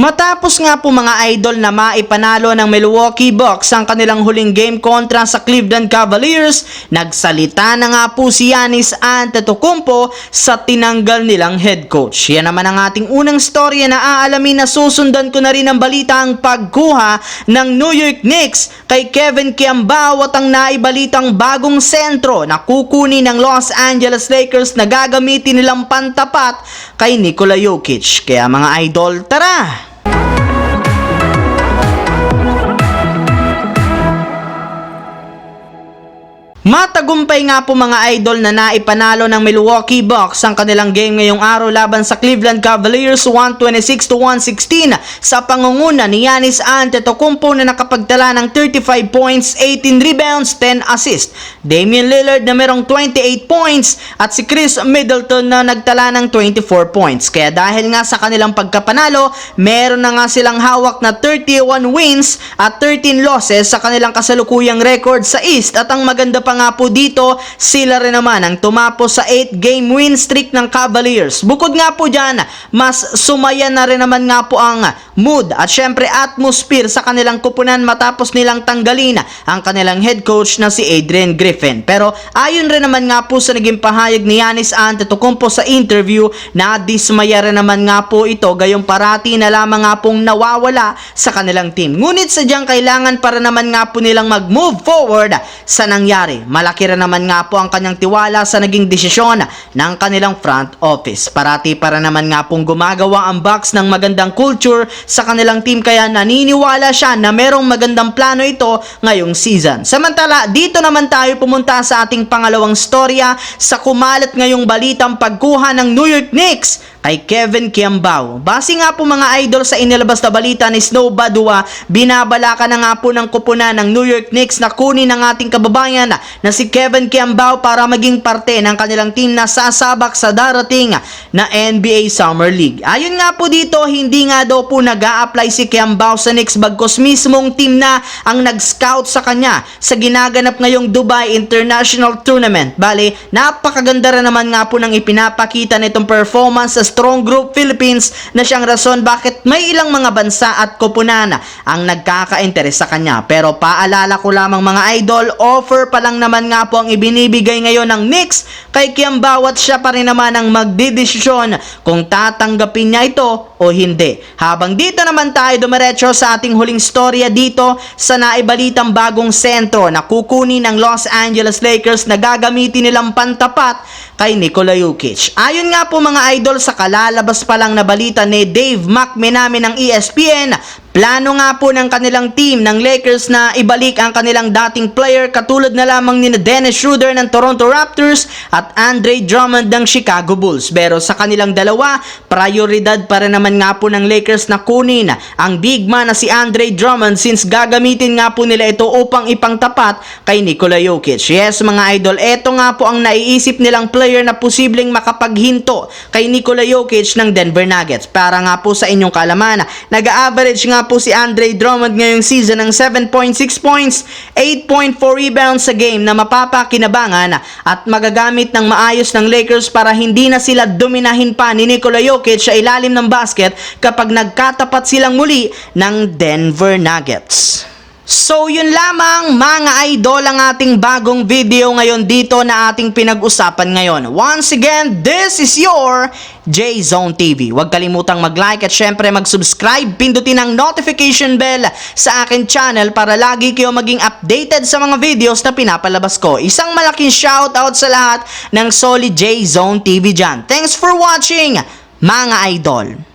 Matapos nga po mga idol na maipanalo ng Milwaukee Bucks ang kanilang huling game kontra sa Cleveland Cavaliers, nagsalita na nga po si Giannis Antetokounmpo sa tinanggal nilang head coach. Yan naman ang ating unang storya na aalamin na susundan ko na rin ang balita ang pagkuha ng New York Knicks kay Kevin Kiambao at ang naibalitang bagong sentro na kukunin ng Los Angeles Lakers na gagamitin nilang pantapat kay Nikola Jokic. Kaya mga idol, tara! Bye. Matagumpay nga po mga idol na naipanalo ng Milwaukee Bucks ang kanilang game ngayong araw laban sa Cleveland Cavaliers 126 to 116 sa pangunguna ni Giannis Antetokounmpo na nakapagtala ng 35 points, 18 rebounds, 10 assists. Damian Lillard na merong 28 points at si Chris Middleton na nagtala ng 24 points. Kaya dahil nga sa kanilang pagkapanalo, meron na nga silang hawak na 31 wins at 13 losses sa kanilang kasalukuyang record sa East at ang maganda pa nga po dito, sila rin naman ang tumapos sa 8-game win streak ng Cavaliers. Bukod nga po dyan, mas sumaya na rin naman nga po ang mood at syempre atmosphere sa kanilang kupunan matapos nilang tanggalin ang kanilang head coach na si Adrian Griffin. Pero ayon rin naman nga po sa naging pahayag ni Giannis Antetokounmpo sa interview na dismaya rin naman nga po ito gayong parati na lamang nga pong nawawala sa kanilang team. Ngunit sadyang kailangan para naman nga po nilang mag-move forward sa nangyari. Malaki rin naman nga po ang kanyang tiwala sa naging desisyon ng kanilang front office. Parati para naman nga pong gumagawa ang Bucks ng magandang culture sa kanilang team kaya naniniwala siya na merong magandang plano ito ngayong season. Samantala, dito naman tayo pumunta sa ating pangalawang storya sa kumalat ngayong balitang pagkuha ng New York Knicks kay Kevin Kiambao. Base nga po mga idol sa inilabas na balita ni Snow Badua, binabalaka na nga po ng kupunan ng New York Knicks na kunin ng ating kababayan na si Kevin Kiambao para maging parte ng kanilang team na sasabak sa darating na NBA Summer League. Ayon nga po dito, hindi nga daw po nag apply si Kiambao sa Knicks bagkos mismong team na ang nag-scout sa kanya sa ginaganap ngayong Dubai International Tournament. Bale, napakaganda rin naman nga po ng ipinapakita nitong performance sa Strong Group Philippines na siyang rason bakit may ilang mga bansa at koponan ang nagkaka-interes sa kanya. Pero paalala ko lamang mga idol, offer pa lang naman nga po ang ibinibigay ngayon ng Knicks kay Kiambao at siya pa rin naman ang magdidesisyon kung tatanggapin niya ito o hindi. Habang dito naman tayo dumiretso sa ating huling storya dito sa naibalitang bagong sentro na kukunin ng Los Angeles Lakers na gagamitin nilang pantapat kay Nikola Jokic. Ayon nga po mga idol sa kalalabas pa lang na balita ni Dave McMenami ng ESPN, Plano nga po ng kanilang team ng Lakers na ibalik ang kanilang dating player katulad na lamang ni Dennis Schroeder ng Toronto Raptors at Andre Drummond ng Chicago Bulls. Pero sa kanilang dalawa, prioridad pa rin naman nga po ng Lakers na kunin ang big man na si Andre Drummond since gagamitin nga po nila ito upang ipangtapat kay Nikola Jokic. Yes mga idol, eto nga po ang naiisip nilang player na posibleng makapaghinto kay Nikola Jokic ng Denver Nuggets. Para nga po sa inyong kalaman, nag-average nga po si Andre Drummond ngayong season ng 7.6 points, 8.4 rebounds sa game na mapapakinabangan at magagamit ng maayos ng Lakers para hindi na sila dominahin pa ni Nikola Jokic sa ilalim ng basket kapag nagkatapat silang muli ng Denver Nuggets. So yun lamang mga idol ang ating bagong video ngayon dito na ating pinag-usapan ngayon. Once again, this is your J-Zone TV. Huwag kalimutang mag-like at syempre mag-subscribe. Pindutin ang notification bell sa akin channel para lagi kayo maging updated sa mga videos na pinapalabas ko. Isang malaking shoutout sa lahat ng Solid J-Zone TV dyan. Thanks for watching mga idol.